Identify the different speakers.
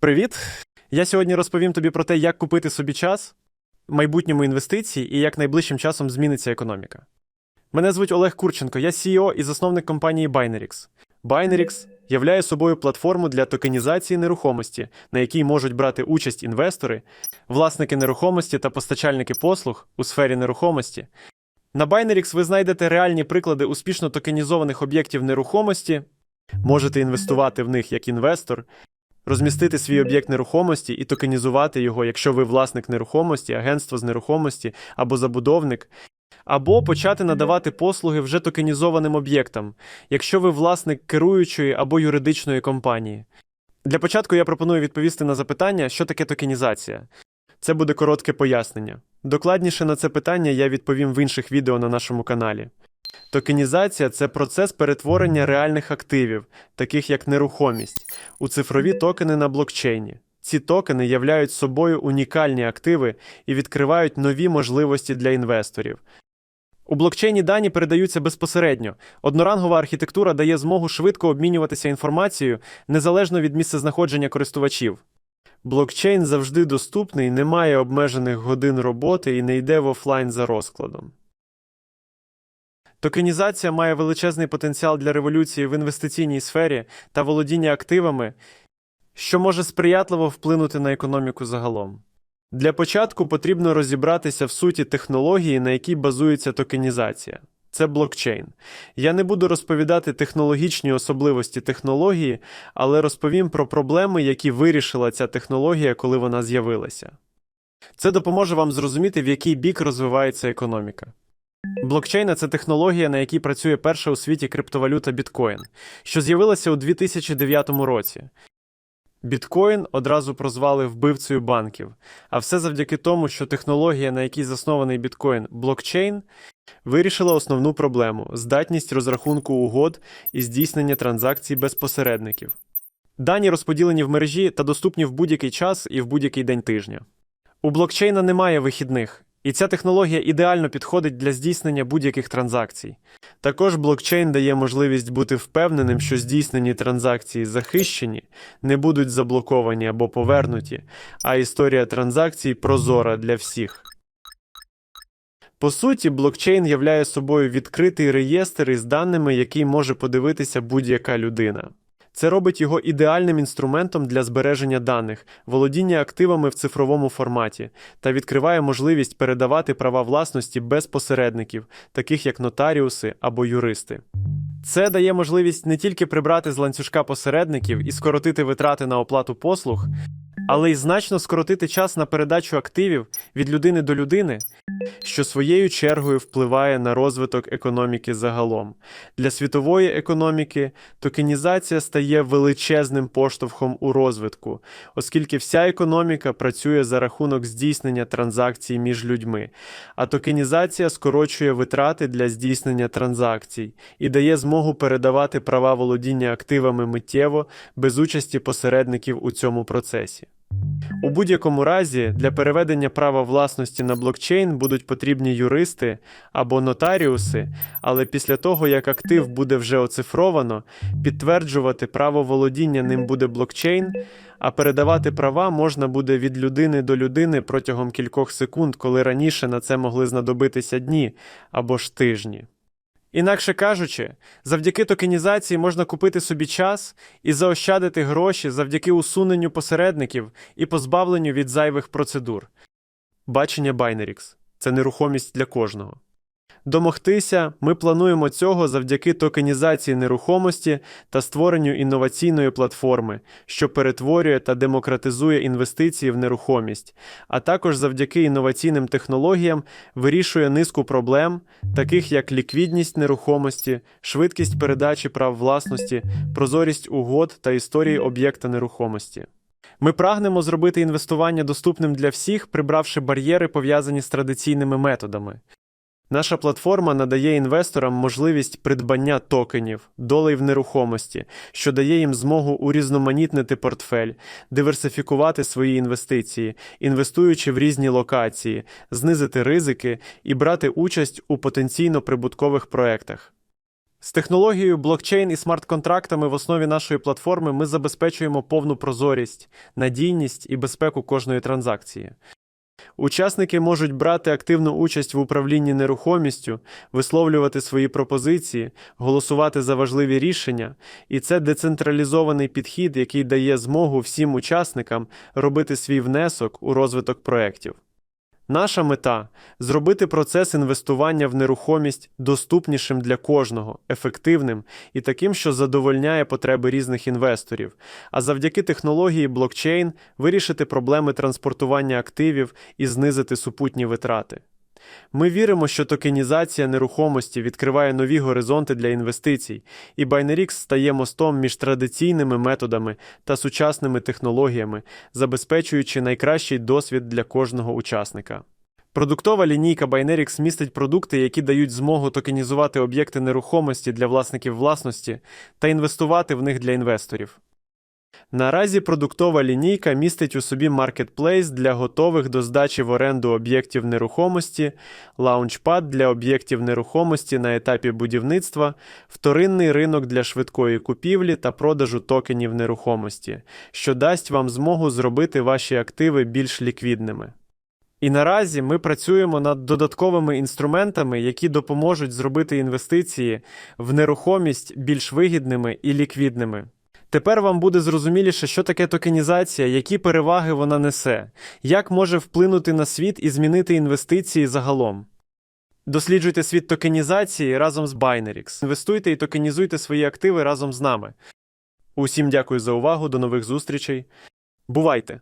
Speaker 1: Привіт! Я сьогодні розповім тобі про те, як купити собі час, майбутньому інвестиції і як найближчим часом зміниться економіка. Мене звуть Олег Курченко, я CEO і засновник компанії Binerix. Binerix являє собою платформу для токенізації нерухомості, на якій можуть брати участь інвестори, власники нерухомості та постачальники послуг у сфері нерухомості. На Binerix ви знайдете реальні приклади успішно токенізованих об'єктів нерухомості, можете інвестувати в них як інвестор, розмістити свій об'єкт нерухомості і токенізувати його, якщо ви власник нерухомості, агентство з нерухомості або забудовник, або почати надавати послуги вже токенізованим об'єктам, якщо ви власник керуючої або юридичної компанії. Для початку я пропоную відповісти на запитання, що таке токенізація. Це буде коротке пояснення. Докладніше на це питання я відповім в інших відео на нашому каналі. Токенізація це процес перетворення реальних активів, таких як нерухомість, у цифрові токени на блокчейні. Ці токени являють собою унікальні активи і відкривають нові можливості для інвесторів. У блокчейні дані передаються безпосередньо. Однорангова архітектура дає змогу швидко обмінюватися інформацією незалежно від місцезнаходження користувачів. Блокчейн завжди доступний, не має обмежених годин роботи і не йде в офлайн за розкладом. Токенізація має величезний потенціал для революції в інвестиційній сфері та володіння активами, що може сприятливо вплинути на економіку загалом. Для початку потрібно розібратися в суті технології, на якій базується токенізація. Це блокчейн. Я не буду розповідати технологічні особливості технології, але розповім про проблеми, які вирішила ця технологія, коли вона з'явилася. Це допоможе вам зрозуміти, в який бік розвивається економіка. Блокчейн це технологія, на якій працює перша у світі криптовалюта біткоін, що з'явилася у 2009 році. Біткоін одразу прозвали вбивцею банків, а все завдяки тому, що технологія, на якій заснований біткоін блокчейн, вирішила основну проблему здатність розрахунку угод і здійснення транзакцій без посередників. Дані розподілені в мережі та доступні в будь-який час і в будь-який день тижня. У блокчейна немає вихідних, і ця технологія ідеально підходить для здійснення будь-яких транзакцій. Також блокчейн дає можливість бути впевненим, що здійснені транзакції захищені, не будуть заблоковані або повернуті, а історія транзакцій прозора для всіх. По суті, блокчейн являє собою відкритий реєстр із даними, який може подивитися будь-яка людина. Це робить його ідеальним інструментом для збереження даних, володіння активами в цифровому форматі та відкриває можливість передавати права власності без посередників, таких як нотаріуси або юристи. Це дає можливість не тільки прибрати з ланцюжка посередників і скоротити витрати на оплату послуг, але й значно скоротити час на передачу активів від людини до людини, що своєю чергою впливає на розвиток економіки загалом. Для світової економіки токенізація стає величезним поштовхом у розвитку, оскільки вся економіка працює за рахунок здійснення транзакцій між людьми, а токенізація скорочує витрати для здійснення транзакцій і дає змогу передавати права володіння активами миттєво без участі посередників у цьому процесі. У будь-якому разі для переведення права власності на блокчейн будуть потрібні юристи або нотаріуси, але після того, як актив буде вже оцифровано, підтверджувати право володіння ним буде блокчейн, а передавати права можна буде від людини до людини протягом кількох секунд, коли раніше на це могли знадобитися дні або ж тижні. Інакше кажучи, завдяки токенізації можна купити собі час і заощадити гроші завдяки усуненню посередників і позбавленню від зайвих процедур. Бачення Binarix – це нерухомість для кожного. Домогтися ми плануємо цього завдяки токенізації нерухомості та створенню інноваційної платформи, що перетворює та демократизує інвестиції в нерухомість, а також завдяки інноваційним технологіям вирішує низку проблем, таких як ліквідність нерухомості, швидкість передачі прав власності, прозорість угод та історії об'єкта нерухомості. Ми прагнемо зробити інвестування доступним для всіх, прибравши бар'єри, пов'язані з традиційними методами. Наша платформа надає інвесторам можливість придбання токенів, долей в нерухомості, що дає їм змогу урізноманітнити портфель, диверсифікувати свої інвестиції, інвестуючи в різні локації, знизити ризики і брати участь у потенційно прибуткових проектах. З технологією блокчейн і смарт-контрактами в основі нашої платформи ми забезпечуємо повну прозорість, надійність і безпеку кожної транзакції. Учасники можуть брати активну участь в управлінні нерухомістю, висловлювати свої пропозиції, голосувати за важливі рішення, і це децентралізований підхід, який дає змогу всім учасникам робити свій внесок у розвиток проєктів. Наша мета зробити процес інвестування в нерухомість доступнішим для кожного, ефективним і таким, що задовольняє потреби різних інвесторів, а завдяки технології блокчейн вирішити проблеми транспортування активів і знизити супутні витрати. Ми віримо, що токенізація нерухомості відкриває нові горизонти для інвестицій, і Binarix стає мостом між традиційними методами та сучасними технологіями, забезпечуючи найкращий досвід для кожного учасника. Продуктова лінійка Binarix містить продукти, які дають змогу токенізувати об'єкти нерухомості для власників власності та інвестувати в них для інвесторів. Наразі продуктова лінійка містить у собі маркетплейс для готових до здачі в оренду об'єктів нерухомості, лаунчпад для об'єктів нерухомості на етапі будівництва, вторинний ринок для швидкої купівлі та продажу токенів нерухомості, що дасть вам змогу зробити ваші активи більш ліквідними. І наразі ми працюємо над додатковими інструментами, які допоможуть зробити інвестиції в нерухомість більш вигідними і ліквідними. Тепер вам буде зрозуміліше, що таке токенізація, які переваги вона несе, як може вплинути на світ і змінити інвестиції загалом. Досліджуйте світ токенізації разом з Binarix. Інвестуйте і токенізуйте свої активи разом з нами. Усім дякую за увагу, до нових зустрічей. Бувайте!